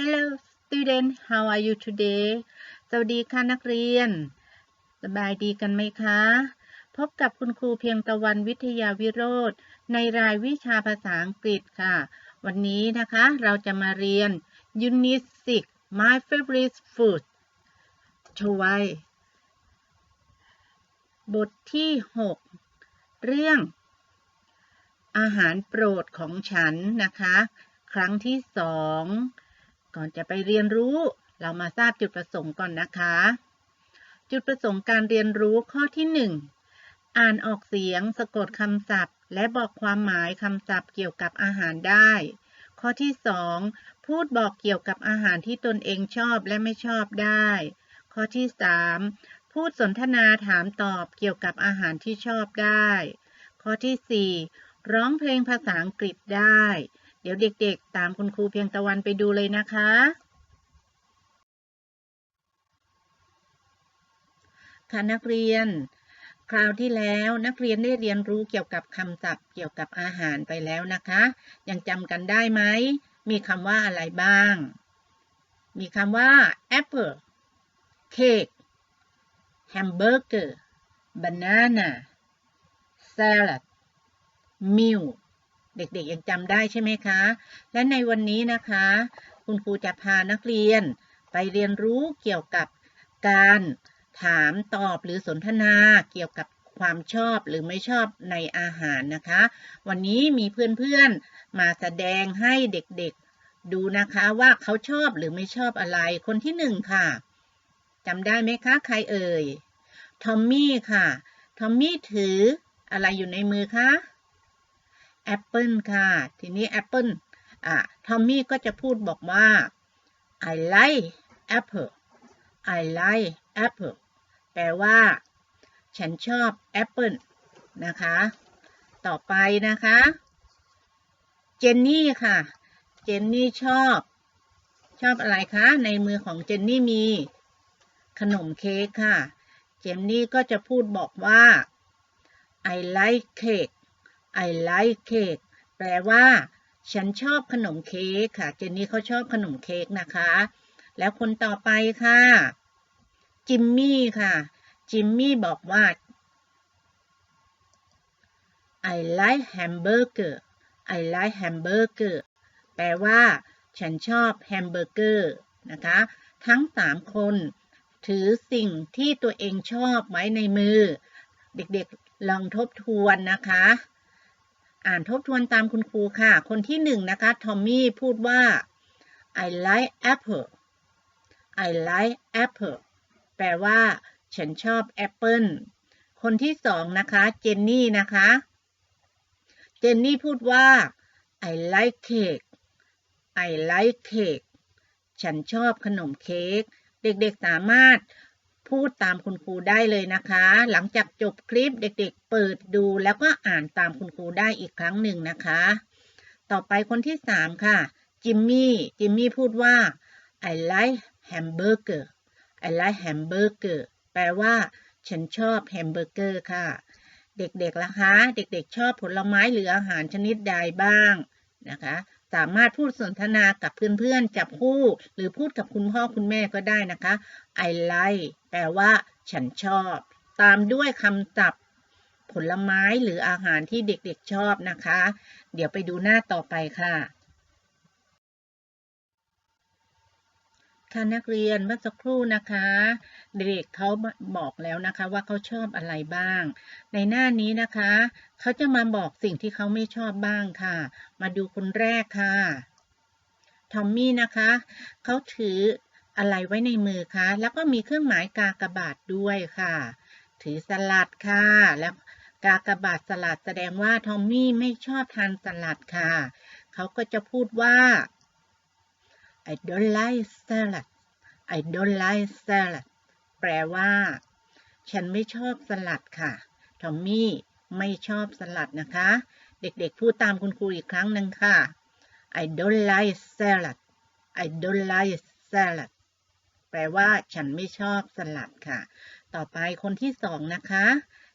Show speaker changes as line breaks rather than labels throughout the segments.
Hello student how are you today สวัสดีค่ะนักเรียน สบายดีกันไหมคะ พบกับคุณครูเพียงตะวันวิทยาวิโรธในรายวิชาภาษาอังกฤษค่ะ วันนี้นะคะเราจะมาเรียน Unit 6 My favorite food ชวยบทที่ 6 เรื่อง อาหารโปรดของฉันนะคะ ครั้งที่สอง ก่อนจะไปเรียนรู้ เรามาทราบจุดประสงค์ก่อนนะคะ จุดประสงค์การเรียนรู้ข้อที่หนึ่งอ่านออกเสียง สะกดคำศัพท์ และบอกความหมายคำศัพท์เกี่ยวกับอาหารได้ ข้อที่สองพูดบอกเกี่ยวกับอาหารที่ตนเองชอบและไม่ชอบได้ ข้อที่สามพูดสนทนาถามตอบเกี่ยวกับอาหารที่ชอบได้ ข้อที่สี่ร้องเพลงภาษาอังกฤษได้ เดี๋ยวเด็กๆ ตามคุณครูเพียงตะวันไปดูเลยนะคะ ค่ะนักเรียน คราวที่แล้วนักเรียนได้เรียนรู้เกี่ยวกับคำศัพท์เกี่ยวกับอาหารไปแล้วนะคะ ยังจำกันได้ไหม มีคำว่าอะไรบ้าง มีคำว่า apple cake hamburger banana salad meal เด็กๆยังจำได้ใช่ไหมคะ และในวันนี้นะคะ คุณครูจะพานักเรียน ไปเรียนรู้เกี่ยวกับการถามตอบหรือสนทนาเกี่ยวกับความชอบหรือไม่ชอบในอาหารนะคะ วันนี้มีเพื่อนๆมาแสดงให้เด็กๆดูนะคะว่าเขาชอบหรือไม่ชอบอะไร คนที่หนึ่งค่ะจำได้ไหมคะ ใครเอ่ย ทอมมี่ค่ะ ทอมมี่ถืออะไรอยู่ในมือคะ แอปเปิลค่ะ ทีนี้แอปเปิลอะทอมมี่ก็จะพูดบอกว่า I like apple I like apple แปลว่า ฉันชอบแอปเปิลนะคะ ต่อไปนะคะ เจนนี่ค่ะ เจนนี่ชอบ ชอบอะไรคะ ในมือของเจนนี่มี ขนมเค้กค่ะ เจนนี่ก็จะพูดบอกว่า I like cake I like cake แปลว่า ฉันชอบขนมเค้กค่ะ เจนนี่เขาชอบขนมเค้กนะคะ แล้วคนต่อไปค่ะ จิมมี่ค่ะ จิมมี่บอกว่า I like hamburger I like hamburger แปลว่า ฉันชอบแฮมเบอร์เกอร์นะคะ ทั้งสามคน ถือสิ่งที่ตัวเองชอบไว้ในมือ เด็กๆลองทบทวนนะคะ อ่านทบทวนตามคุณครูค่ะ คนที่หนึ่งนะคะ ทอมมี่พูดว่า I like apple I like apple แปลว่า ฉันชอบแอปเปิลคนที่สองนะคะ เจนนี่นะคะ เจนนี่พูดว่า I like cake I like cake ฉันชอบขนมเค้ก เด็กๆสามารถ พูดตามคุณครูได้เลยนะคะ หลังจากจบคลิปเด็กๆ เปิดดูแล้วก็อ่านตามคุณครูได้อีกครั้งหนึ่งนะคะ ต่อไปคนที่สามค่ะ จิมมี่ จิมมี่พูดว่า I like hamburger I like hamburger แปลว่า ฉันชอบแฮมเบอร์เกอร์ค่ะ เด็กๆล่ะคะ เด็กๆ ชอบผลไม้หรืออาหารชนิดใดบ้างนะคะ สามารถพูดสนทนากับเพื่อนๆจับคู่ หรือพูดกับคุณพ่อคุณแม่ก็ได้นะคะ I like แปลว่า ฉันชอบ ตามด้วยคำศัพท์ผลไม้หรืออาหารที่เด็กๆชอบนะคะ เดี๋ยวไปดูหน้าต่อไปค่ะ ค่ะนักเรียนเมื่อสักครู่นะคะ เด็กเขาบอกแล้วนะคะว่าเขาชอบอะไรบ้าง ในหน้านี้นะคะเขาจะมาบอกสิ่งที่เขาไม่ชอบบ้างค่ะ มาดูคนแรกค่ะทอมมี่นะคะเขาถืออะไรไว้ในมือคะแล้วก็มีเครื่องหมายกากบาทด้วยค่ะ ถือสลัดค่ะ แล้วกากบาทสลัดแสดงว่าทอมมี่ไม่ชอบทานสลัดค่ะเขาก็จะพูดว่า I don't like salad I don't like salad แปลว่า ฉันไม่ชอบสลัดค่ะ ทอมมี่ไม่ชอบสลัดนะคะ เด็กๆ พูดตามคุณครูอีกครั้งหนึ่งค่ะ I don't like salad I don't like salad แปลว่า ฉันไม่ชอบสลัดค่ะ ต่อไปคนที่สองนะคะ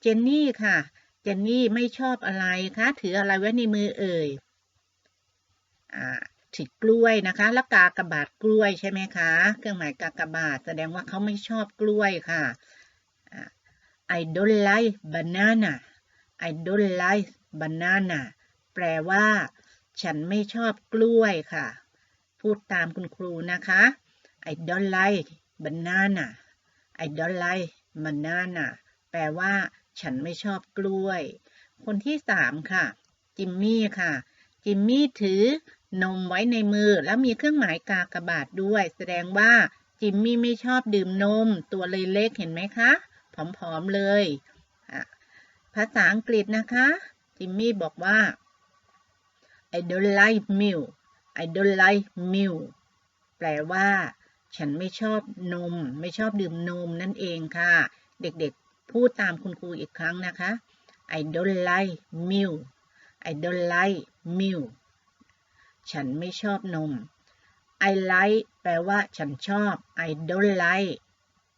เจนนี่ค่ะ เจนนี่ไม่ชอบอะไรคะ ถืออะไรไว้ในมือเอ่ย อ่า ถือกล้วยนะคะ แล้วกากระบาทกล้วยใช่ไหมคะ เครื่องหมายกากระบาทแสดงว่าเขาไม่ชอบกล้วยค่ะอะ I don't like banana I don't like banana แปลว่า ฉันไม่ชอบกล้วยค่ะ พูดตามคุณครูนะคะ I don't like banana I don't like banana แปลว่า ฉันไม่ชอบกล้วย คนที่สามค่ะ จิมมี่ค่ะ จิมมี่ถือ นมไว้ในมือแล้วมีเครื่องหมายกากบาทด้วย แสดงว่าจิมมี่ไม่ชอบดื่มนม ตัวเลยเล็กเห็นไหมคะผอมๆเลย ภาษาอังกฤษนะคะ จิมมี่บอกว่า I don't like milk I don't like milk แปลว่า ฉันไม่ชอบนม ไม่ชอบดื่มนมนั่นเองค่ะ เด็กๆ พูดตามคุณครูอีกครั้งนะคะ I don't like milk I don't like milk ฉันไม่ชอบนม I like แปลว่าฉันชอบ I don't like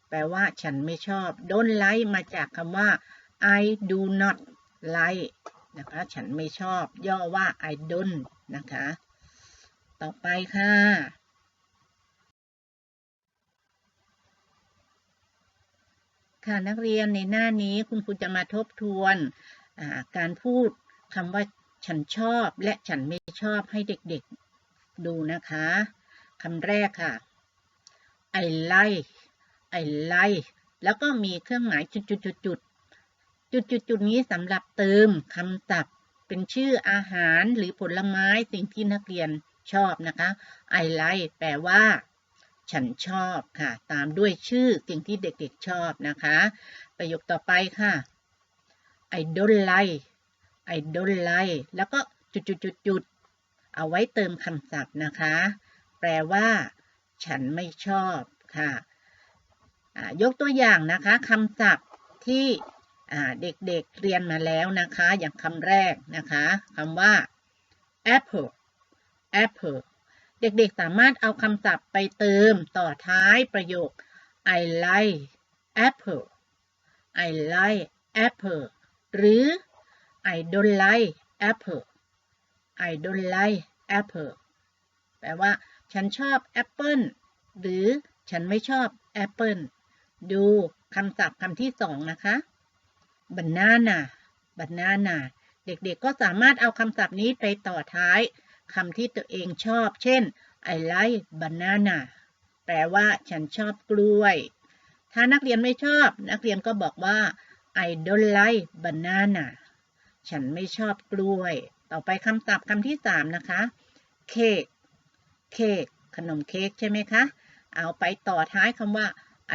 แปลว่าฉันไม่ชอบ don't like มาจากคำว่า I do not like นะคะ ฉันไม่ชอบ ย่อว่า I don't นะคะ ต่อไปค่ะ ค่ะนักเรียนในหน้านี้คุณครูจะมาทบทวนการพูดคำว่า ฉันชอบและฉันไม่ชอบให้เด็กๆ ดูนะคะคำแรกค่ะ I like I like แล้วก็มีเครื่องหมายจุดจุดจุดจุดจุดจุดจุดนี้สำหรับเติมคำศัพท์เป็นชื่ออาหารหรือผลไม้สิ่งที่นักเรียนชอบนะคะ I like แปลว่า ฉันชอบค่ะ ตามด้วยชื่อสิ่งที่เด็กๆชอบนะคะ ประโยคต่อไปค่ะ I don't like I don't like แล้วก็จุดจุดจุดเอาไว้เติมคำศัพท์นะคะ แปลว่า ฉันไม่ชอบค่ะยกตัวอย่างนะคะคำศัพท์ที่เด็กๆเเรียนมาแล้วนะคะ อย่างคำแรกนะคะคำว่า apple apple เด็กๆสามารถเอาคำศัพท์ไปเติมต่อท้ายประโยค I like apple I like apple หรือ I don't like apple I don't like apple แปลว่า ฉันชอบแอปเปิลหรือฉันไม่ชอบแอปเปิลดูคำศัพท์คำที่สองนะคะ banana banana เด็กๆก็สามารถเอาคำศัพท์นี้ไปต่อท้ายคำที่ตัวเองชอบ เช่น I like banana แปลว่า ฉันชอบกล้วย ถ้านักเรียนไม่ชอบ นักเรียนก็บอกว่า I don't like banana ฉันไม่ชอบกล้วย ต่อไปคำศัพท์คำที่สามนะคะ เค้ก เค้ก ขนมเค้กใช่ไหมคะ เอาไปต่อท้ายคำว่า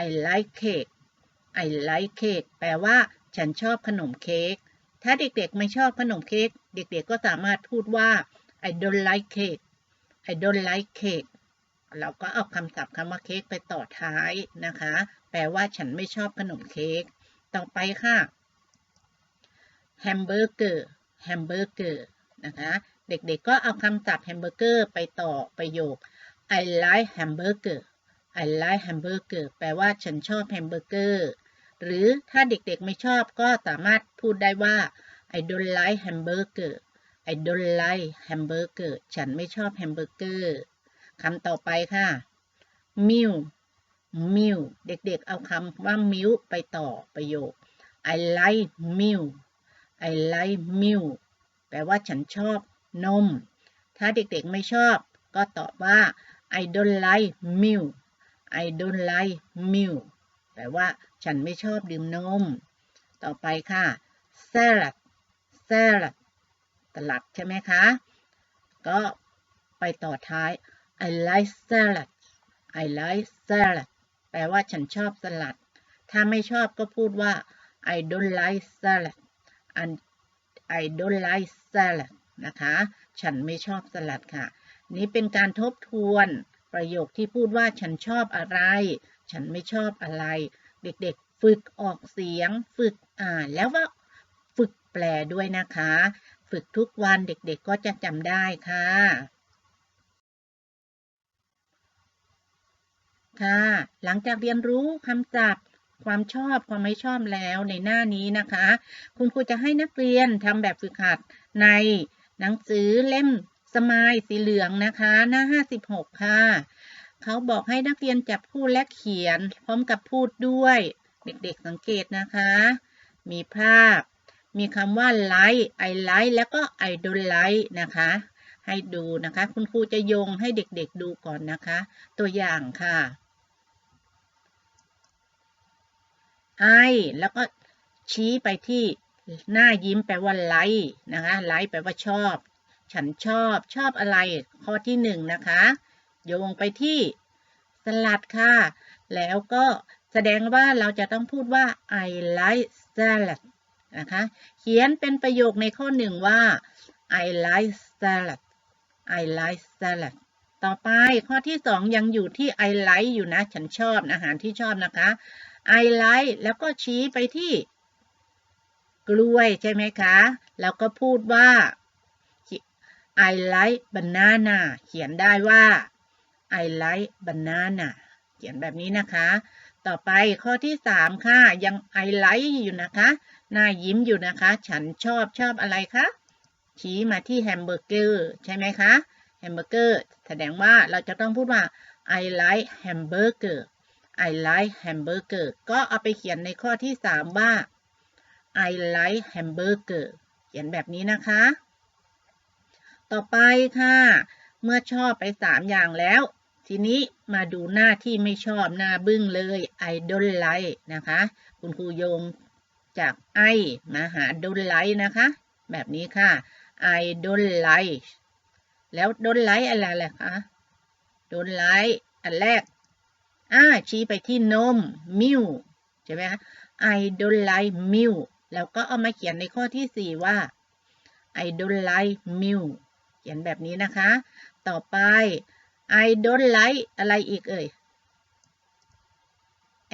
I like cake I like cake แปลว่า ฉันชอบขนมเค้ก ถ้าเด็กๆไม่ชอบขนมเค้ก เด็กๆก็สามารถพูดว่า I don't like cake I don't like cake เราก็เอาคำศัพท์คำว่าเค้กไปต่อท้ายนะคะ แปลว่าฉันไม่ชอบขนมเค้ก ต่อไปค่ะ แฮมเบอร์เกอร์แฮมเบอร์เกอร์นะคะเด็กๆก็เอาคำศัพท์แฮมเบอร์เกอร์ไปต่อประโยค I like hamburger I like hamburger แปลว่าฉันชอบแฮมเบอร์เกอร์หรือถ้าเด็กๆไม่ชอบก็สามารถพูดได้ว่า I don't like hamburger I don't like hamburger ฉันไม่ชอบแฮมเบอร์เกอร์คำต่อไปค่ะ milk milk เด็กๆเอาคำว่า milk ไปต่อประโยค I like milk I like milk แปลว่าฉันชอบนม ถ้าเด็กๆไม่ชอบ ก็ตอบว่า I don't like milk I don't like milk แปลว่าฉันไม่ชอบดื่มนม ต่อไปค่ะ salad salad สลัดใช่ไหมคะ ก็ไปต่อท้าย I like salad I like salad แปลว่าฉันชอบสลัด ถ้าไม่ชอบก็พูดว่า I don't like salad I don't like salad นะคะ ฉันไม่ชอบสลัดค่ะ นี้เป็นการทบทวนประโยคที่พูดว่าฉันชอบอะไร ฉันไม่ชอบอะไร เด็กๆ ฝึกออกเสียง ฝึกอ่านแล้วว่าฝึกแปลด้วยนะคะ ฝึกทุกวันเด็กๆก็จะจำได้ค่ะ ค่ะ หลังจากเรียนรู้คำศัพท์ ความชอบความไม่ชอบแล้วในหน้านี้นะคะ คุณครูจะให้นักเรียนทำแบบฝึกหัดในหนังสือเล่มสมายสีเหลืองนะคะ หน้า 56 ค่ะ เขาบอกให้นักเรียนจับคู่และเขียน พร้อมกับพูดด้วย เด็กๆสังเกตนะคะ มีภาพ มีคำว่า like I like แล้วก็ I don't like นะคะ ให้ดูนะคะ คุณครูจะโยงให้เด็กๆดูก่อนนะคะ ตัวอย่างค่ะ I แล้วก็ชี้ไปที่หน้ายิ้มแปลว่า like นะคะ like แปลว่าชอบ ฉันชอบชอบอะไร ข้อที่หนึ่งนะคะ โยงไปที่สลัดค่ะ แล้วก็แสดงว่าเราจะต้องพูดว่า I like salad นะคะ เขียนเป็นประโยคในข้อหนึ่งว่า I like salad I like salad ต่อไปข้อที่สองยังอยู่ที่ I like อยู่นะ ฉันชอบอาหารที่ชอบนะคะ I like แล้วก็ชี้ไปที่ กล้วยใช่ไหมคะ แล้วก็พูดว่า I like banana เขียนได้ว่า I like banana เขียนแบบนี้นะคะ ต่อไปข้อที่ 3 ค่ะ ยัง I like อยู่นะคะหน้ายิ้มอยู่นะคะ ฉันชอบชอบอะไรคะ ชี้มาที่แฮมเบอร์เกอร์ใช่ไหมคะ แฮมเบอร์เกอร์แสดงว่าเราจะต้องพูดว่า I like hamburger I like hamburger ก็เอาไปเขียนในข้อที่ 3 ว่า I like hamburger เขียนแบบนี้นะคะ ต่อไปค่ะ เมื่อชอบไป 3 อย่างแล้ว ทีนี้มาดูหน้าที่ไม่ชอบหน้าบึ้งเลย I don't like นะคะ คุณครูโยงจาก I มาหา don't like นะคะ แบบนี้ค่ะ I don't like แล้ว don't like อะไรล่ะคะ don't like อันแรก อ่าชี้ไปที่นม milk ใช่ไหมคะ I don't like milk แล้วก็เอามาเขียนในข้อที่ 4 ว่า I don't like milk เขียนแบบนี้นะคะ ต่อไป I don't like อะไรอีกเอ่ย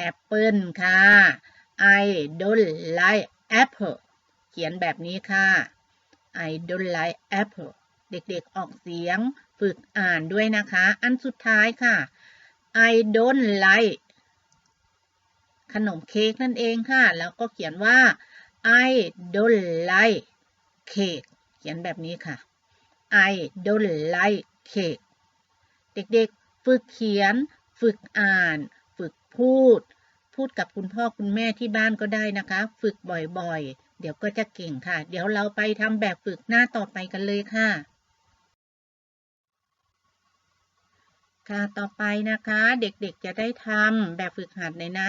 Apple ค่ะ I don't like apple เขียนแบบนี้ค่ะ I don't like apple เด็กๆออกเสียงฝึกอ่านด้วยนะคะ อันสุดท้ายค่ะ I don't like ขนมเค้กนั่นเองค่ะ แล้วก็เขียนว่า I don't like cake เขียนแบบนี้ค่ะ I don't like cake เด็กๆ ฝึกเขียน ฝึกอ่าน ฝึกพูด พูดกับคุณพ่อคุณแม่ที่บ้านก็ได้นะคะ ฝึกบ่อยๆ เดี๋ยวก็จะเก่งค่ะ เดี๋ยวเราไปทำแบบฝึกหน้าต่อไปกันเลยค่ะ ค่ะ ต่อไปนะคะ เด็กๆจะได้ทำแบบฝึกหัดในหน้า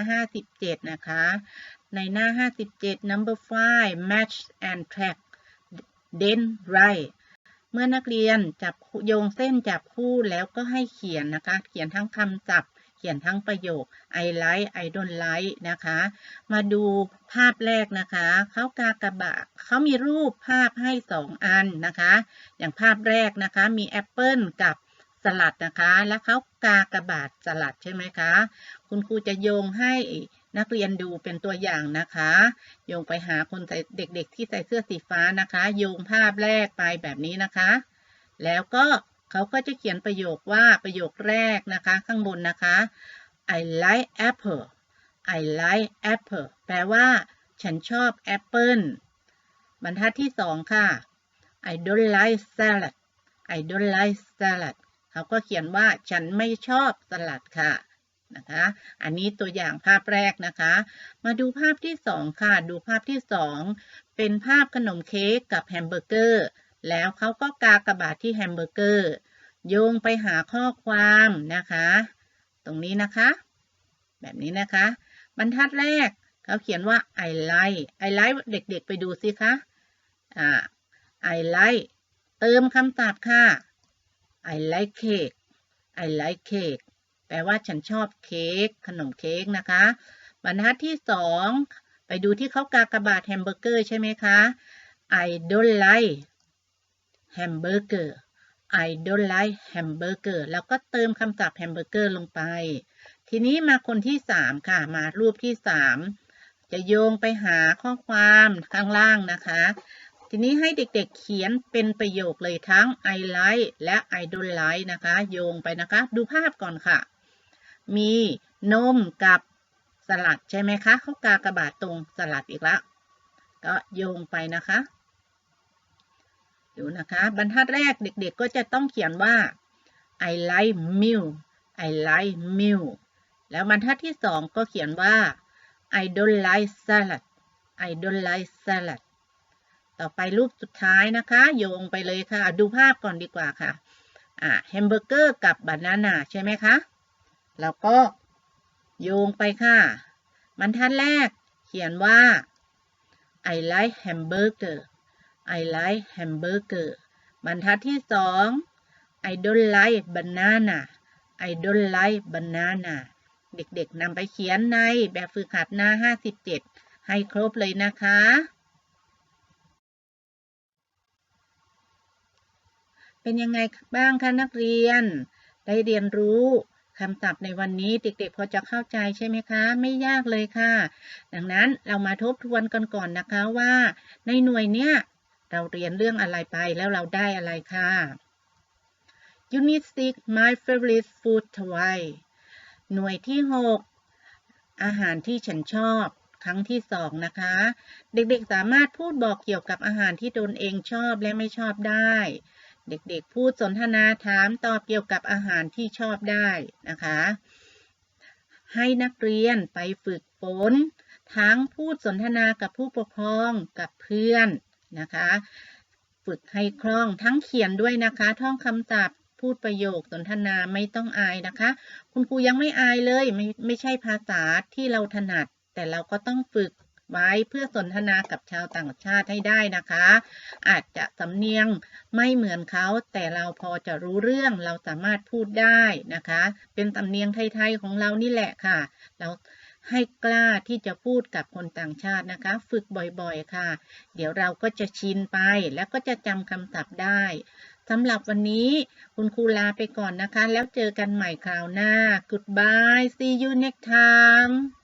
57 นะคะ ในหน้า 57 number 5 match and track then write เมื่อนักเรียนจับโยงเส้นจับคู่แล้วก็ให้เขียนนะคะ เขียนทั้งคำศัพท์เขียนทั้งประโยค I like I don't like นะคะ มาดูภาพแรกนะคะ เขากากบะเขามีรูปภาพให้สองอันนะคะ อย่างภาพแรกนะคะ มีแอปเปิลกับ สลัดนะคะ แล้วเขากากระบาทสลัดใช่ไหมคะ คุณครูจะโยงให้นักเรียนดูเป็นตัวอย่างนะคะ โยงไปหาคนใส่เด็กๆ ที่ใส่เสื้อสีฟ้านะคะ โยงภาพแรกไปแบบนี้นะคะ แล้วก็เขาก็จะเขียนประโยคว่าประโยคแรกนะคะ ข้างบนนะคะ I like apple I like apple แปลว่า ฉันชอบแอปเปิลบรรทัดที่สองค่ะ I don't like salad I don't like salad เขาก็เขียนว่าฉันไม่ชอบสลัดค่ะนะคะ อันนี้ตัวอย่างภาพแรกนะคะ มาดูภาพที่สองค่ะ ดูภาพที่สองเป็นภาพขนมเค้กกับแฮมเบอร์เกอร์ แล้วเขาก็กากระบาดที่แฮมเบอร์เกอร์ โยงไปหาข้อความนะคะ ตรงนี้นะคะ แบบนี้นะคะ บรรทัดแรกเขาเขียนว่า I like I like เด็กๆไปดูสิคะ อ่า I like เติมคำศัพท์ค่ะ I like cake I like cake แปลว่าฉันชอบเค้กขนมเค้กนะคะบรรทัดที่สองไปดูที่เขากากบาทแฮมเบอร์เกอร์ใช่ไหมคะ I don't like hamburger I don't like hamburger แล้วก็เติมคำศัพท์แฮมเบอร์เกอร์ลงไป ทีนี้มาคนที่สามค่ะ มารูปที่สามจะโยงไปหาข้อความข้างล่างนะคะ ทีนี้ให้เด็กๆเขียนเป็นประโยคเลยทั้ง I like และ I don't like นะคะ โยงไปนะคะ ดูภาพก่อนค่ะ มีนมกับสลัดใช่ไหมคะเขากากระบาดตรงสลัดอีกแล้วก็โยงไปนะคะดูนะคะ บรรทัดแรกเด็กๆก็จะต้องเขียนว่า I like milk I like milk แล้วบรรทัดที่สองก็เขียนว่า I don't like salad I don't like salad ต่อไปรูปสุดท้ายนะคะ โยงไปเลยค่ะ ดูภาพก่อนดีกว่าค่ะอ่าแฮมเบอร์เกอร์กับบานาน่าใช่ไหมคะแล้วก็โยงไปค่ะบรรทัดแรกเขียนว่า I like hamburger I like hamburger บรรทัดที่สอง I don't like banana I don't like banana เด็กๆนำไปเขียนในแบบฝึกหัดหน้า 57 ให้ครบเลยนะคะ เป็นยังไงบ้างคะนักเรียน ได้เรียนรู้คำศัพท์ในวันนี้เด็กๆ พอจะเข้าใจใช่ไหมคะ ไม่ยากเลยค่ะ ดังนั้นเรามาทบทวนกันก่อนนะคะว่า ในหน่วยเนี้ยเราเรียนเรื่องอะไรไปแล้วเราได้อะไรค่ะ Unit 6 My favorite food Hawaii หน่วยที่ 6 อาหารที่ฉันชอบครั้งที่สองนะคะ เด็กๆสามารถพูดบอกเกี่ยวกับอาหารที่ตนเองชอบและไม่ชอบได้ เด็กๆ พูดสนทนาถามตอบเกี่ยวกับอาหารที่ชอบได้นะคะ ให้นักเรียนไปฝึกฝนทั้งพูดสนทนากับผู้ปกครองกับเพื่อนนะคะ ฝึกให้คล่องทั้งเขียนด้วยนะคะ ท่องคำศัพท์พูดประโยคสนทนาไม่ต้องอายนะคะ คุณครูยังไม่อายเลยไม่ไม่ใช่ภาษาที่เราถนัด แต่เราก็ต้องฝึก ไว้เพื่อสนทนากับชาวต่างชาติให้ได้นะคะ อาจจะสำเนียงไม่เหมือนเขา แต่เราพอจะรู้เรื่องเราสามารถพูดได้นะคะ เป็นสำเนียงไทยๆของเรานี่แหละค่ะ เราให้กล้าที่จะพูดกับคนต่างชาตินะคะ ฝึกบ่อยๆค่ะ เดี๋ยวเราก็จะชินไปแล้วก็จะจำคำศัพท์ได้สำหรับวันนี้คุณครูลาไปก่อนนะคะ แล้วเจอกันใหม่คราวหน้า Goodbye see you next time